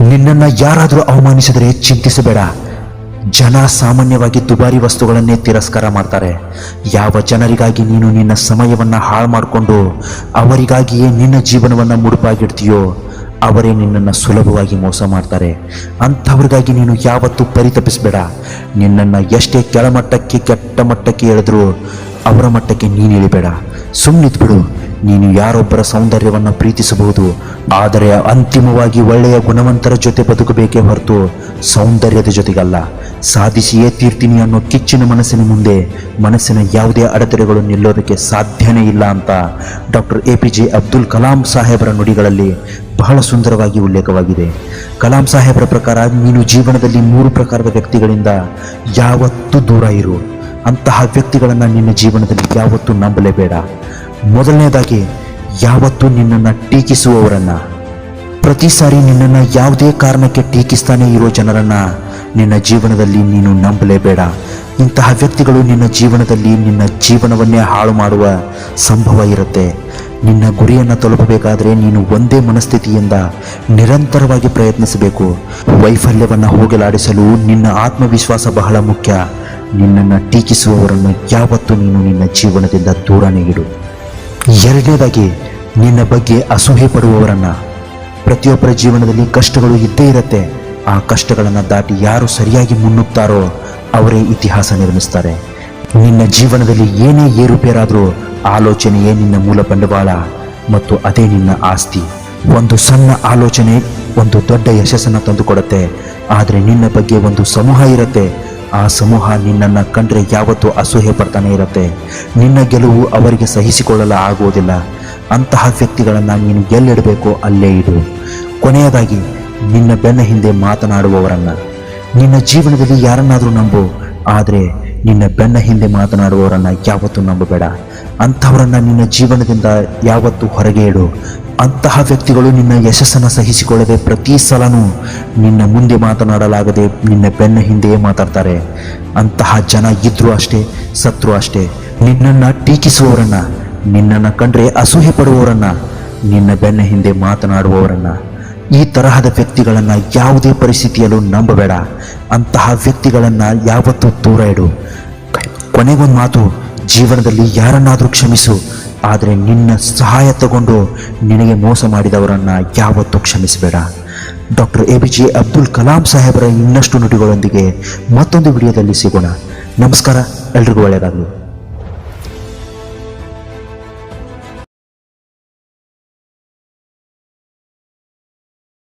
ನಿನ್ನನ್ನು ಯಾರಾದರೂ ಅವಮಾನಿಸಿದರೆ ಚಿಂತಿಸಬೇಡ. ಜನ ಸಾಮಾನ್ಯವಾಗಿ ದುಬಾರಿ ವಸ್ತುಗಳನ್ನೇ ತಿರಸ್ಕಾರ ಮಾಡ್ತಾರೆ. ಯಾವ ಜನರಿಗಾಗಿ ನೀನು ನಿನ್ನ ಸಮಯವನ್ನು ಹಾಳು ಮಾಡಿಕೊಂಡು ಅವರಿಗಾಗಿಯೇ ನಿನ್ನ ಜೀವನವನ್ನು ಮುಡುಪಾಗಿಡ್ತೀಯೋ, ಅವರೇ ನಿನ್ನನ್ನು ಸುಲಭವಾಗಿ ಮೋಸ ಮಾಡ್ತಾರೆ. ಅಂಥವ್ರಿಗಾಗಿ ನೀನು ಯಾವತ್ತೂ ಪರಿತಪಿಸಬೇಡ. ನಿನ್ನನ್ನು ಎಷ್ಟೇ ಕೆಳಮಟ್ಟಕ್ಕೆ ಕೆಟ್ಟ ಮಟ್ಟಕ್ಕೆ ಎಳೆದರೂ ಅವರ ಮಟ್ಟಕ್ಕೆ ನೀನು ಇಳಿಬೇಡ. ಸುಮ್ಮನಿದ್ಬಿಡು ನೀನು ಯಾರೊಬ್ಬರ ಸೌಂದರ್ಯವನ್ನು ಪ್ರೀತಿಸಬಹುದು, ಆದರೆ ಅಂತಿಮವಾಗಿ ಒಳ್ಳೆಯ ಗುಣವಂತರ ಜೊತೆ ಬದುಕಬೇಕೇ ಹೊರತು ಸೌಂದರ್ಯದ ಜೊತೆಗಲ್ಲ. ಸಾಧಿಸಿಯೇ ತೀರ್ತೀನಿ ಅನ್ನೋ ಕಿಚ್ಚಿನ ಮನಸ್ಸಿನ ಮುಂದೆ, ಮನಸ್ಸಿನ ಯಾವುದೇ ಅಡೆತಡೆಗಳು ನಿಲ್ಲೋದಕ್ಕೆ ಸಾಧ್ಯನೇ ಇಲ್ಲ ಅಂತ doctor A P J Abdul Kalam ಸಾಹೇಬರ ನುಡಿಗಳಲ್ಲಿ ಬಹಳ ಸುಂದರವಾಗಿ ಉಲ್ಲೇಖವಾಗಿದೆ. ಕಲಾಂ ಸಾಹೇಬರ ಪ್ರಕಾರ ನೀನು ಜೀವನದಲ್ಲಿ ಮೂರು ಪ್ರಕಾರದ ವ್ಯಕ್ತಿಗಳಿಂದ ಯಾವತ್ತೂ ದೂರ ಇರು. ಅಂತಹ ವ್ಯಕ್ತಿಗಳನ್ನು ನಿನ್ನ ಜೀವನದಲ್ಲಿ ಯಾವತ್ತೂ ನಂಬಲೇಬೇಡ. ಮೊದಲನೇದಾಗಿ, ಯಾವತ್ತೂ ನಿನ್ನನ್ನು ಟೀಕಿಸುವವರನ್ನು. ಪ್ರತಿ ಸಾರಿ ನಿನ್ನನ್ನು ಯಾವುದೇ ಕಾರಣಕ್ಕೆ ಟೀಕಿಸ್ತಾನೆ ಇರೋ ಜನರನ್ನು ನಿನ್ನ ಜೀವನದಲ್ಲಿ ನೀನು ನಂಬಲೇಬೇಡ. ಇಂತಹ ವ್ಯಕ್ತಿಗಳು ನಿನ್ನ ಜೀವನದಲ್ಲಿ ನಿನ್ನ ಜೀವನವನ್ನೇ ಹಾಳು ಮಾಡುವ ಸಂಭವ ಇರುತ್ತೆ. ನಿನ್ನ ಗುರಿಯನ್ನು ತಲುಪಬೇಕಾದರೆ ನೀನು ಒಂದೇ ಮನಸ್ಥಿತಿಯಿಂದ ನಿರಂತರವಾಗಿ ಪ್ರಯತ್ನಿಸಬೇಕು. ವೈಫಲ್ಯವನ್ನು ಹೋಗಲಾಡಿಸಲು ನಿನ್ನ ಆತ್ಮವಿಶ್ವಾಸ ಬಹಳ ಮುಖ್ಯ. ನಿನ್ನನ್ನು ಟೀಕಿಸುವವರನ್ನು ಯಾವತ್ತೂ ನೀನು ನಿನ್ನ ಜೀವನದಿಂದ ದೂರನೇ ಇಡು. ಎರಡನೇದಾಗಿ, ನಿನ್ನ ಬಗ್ಗೆ ಅಸೂಹೆ ಪಡುವವರನ್ನ. ಪ್ರತಿಯೊಬ್ಬರ ಜೀವನದಲ್ಲಿ ಕಷ್ಟಗಳು ಇದ್ದೇ ಇರುತ್ತೆ. ಆ ಕಷ್ಟಗಳನ್ನು ದಾಟಿ ಯಾರು ಸರಿಯಾಗಿ ಮುನ್ನುಗ್ತಾರೋ, ಅವರೇ ಇತಿಹಾಸ ನಿರ್ಮಿಸ್ತಾರೆ. ನಿನ್ನ ಜೀವನದಲ್ಲಿ ಏನೇ ಏರುಪೇರಾದರೂ ಆಲೋಚನೆಯೇ ನಿನ್ನ ಮೂಲ ಬಂಡವಾಳ ಮತ್ತು ಅದೇ ನಿನ್ನ ಆಸ್ತಿ. ಒಂದು ಸಣ್ಣ ಆಲೋಚನೆ ಒಂದು ದೊಡ್ಡ ಯಶಸ್ಸನ್ನು ತಂದುಕೊಡುತ್ತೆ. ಆದರೆ ನಿನ್ನ ಬಗ್ಗೆ ಒಂದು ಸಮೂಹ ಇರುತ್ತೆ. ಆ ಸಮೂಹ ನಿನ್ನನ್ನು ಕಂಡ್ರೆ ಯಾವತ್ತೂ ಅಸೂಹೆ ಪಡ್ತಾನೆ ಇರುತ್ತೆ. ನಿನ್ನ ಗೆಲುವು ಅವರಿಗೆ ಸಹಿಸಿಕೊಳ್ಳಲು ಆಗುವುದಿಲ್ಲ ಅಂತಹ ವ್ಯಕ್ತಿಗಳನ್ನು ನೀನು ಎಲ್ಲಿಡಬೇಕೋ ಅಲ್ಲೇ ಇಡು. ಕೊನೆಯದಾಗಿ, ನಿನ್ನ ಬೆನ್ನ ಹಿಂದೆ ಮಾತನಾಡುವವರನ್ನು. ನಿನ್ನ ಜೀವನದಲ್ಲಿ ಯಾರನ್ನಾದರೂ ನಂಬು, ಆದರೆ ನಿನ್ನ ಬೆನ್ನ ಹಿಂದೆ ಮಾತನಾಡುವವರನ್ನು ಯಾವತ್ತೂ ನಂಬಬೇಡ. ಅಂಥವರನ್ನ ನಿನ್ನ ಜೀವನದಿಂದ ಯಾವತ್ತೂ ಹೊರಗೆ ಇಡು. ಅಂತಹ ವ್ಯಕ್ತಿಗಳು ನಿನ್ನ ಯಶಸ್ಸನ್ನು ಸಹಿಸಿಕೊಳ್ಳದೆ ಪ್ರತಿ ಸಲನೂ ನಿನ್ನ ಮುಂದೆ ಮಾತನಾಡಲಾಗದೆ ನಿನ್ನ ಬೆನ್ನ ಹಿಂದೆಯೇ ಮಾತಾಡ್ತಾರೆ. ಅಂತಹ ಜನ ಇದ್ರೂ ಅಷ್ಟೇ, ಸತ್ರು ಅಷ್ಟೇ. ನಿನ್ನನ್ನು ಟೀಕಿಸುವವರನ್ನ, ನಿನ್ನನ್ನು ಕಂಡ್ರೆ ಅಸೂಹೆ ಪಡುವವರನ್ನು ನಿನ್ನ ಬೆನ್ನ ಹಿಂದೆ ಮಾತನಾಡುವವರನ್ನ. ಈ ತರಹದ ವ್ಯಕ್ತಿಗಳನ್ನು ಯಾವುದೇ ಪರಿಸ್ಥಿತಿಯಲ್ಲೂ ನಂಬಬೇಡ. ಅಂತಹ ವ್ಯಕ್ತಿಗಳನ್ನು ಯಾವತ್ತೂ ದೂರ ಇಡು. ಕೊನೆಗೊಂದು ಮಾತು, ಜೀವನದಲ್ಲಿ ಯಾರನ್ನಾದರೂ ಕ್ಷಮಿಸು. ಆದರೆ ನಿನ್ನ ಸಹಾಯ ತಗೊಂಡು ನಿನಗೆ ಮೋಸ ಮಾಡಿದವರನ್ನು ಯಾವತ್ತೂ ಕ್ಷಮಿಸಬೇಡ. Doctor A P J Abdul Kalam ಸಾಹೇಬರ ಇನ್ನಷ್ಟು ನುಡಿಗಳೊಂದಿಗೆ ಮತ್ತೊಂದು ವಿಡಿಯೋದಲ್ಲಿ ಸಿಗೋಣ. ನಮಸ್ಕಾರ, ಎಲ್ರಿಗೂ ಒಳ್ಳೆಯದಾಗಲಿ.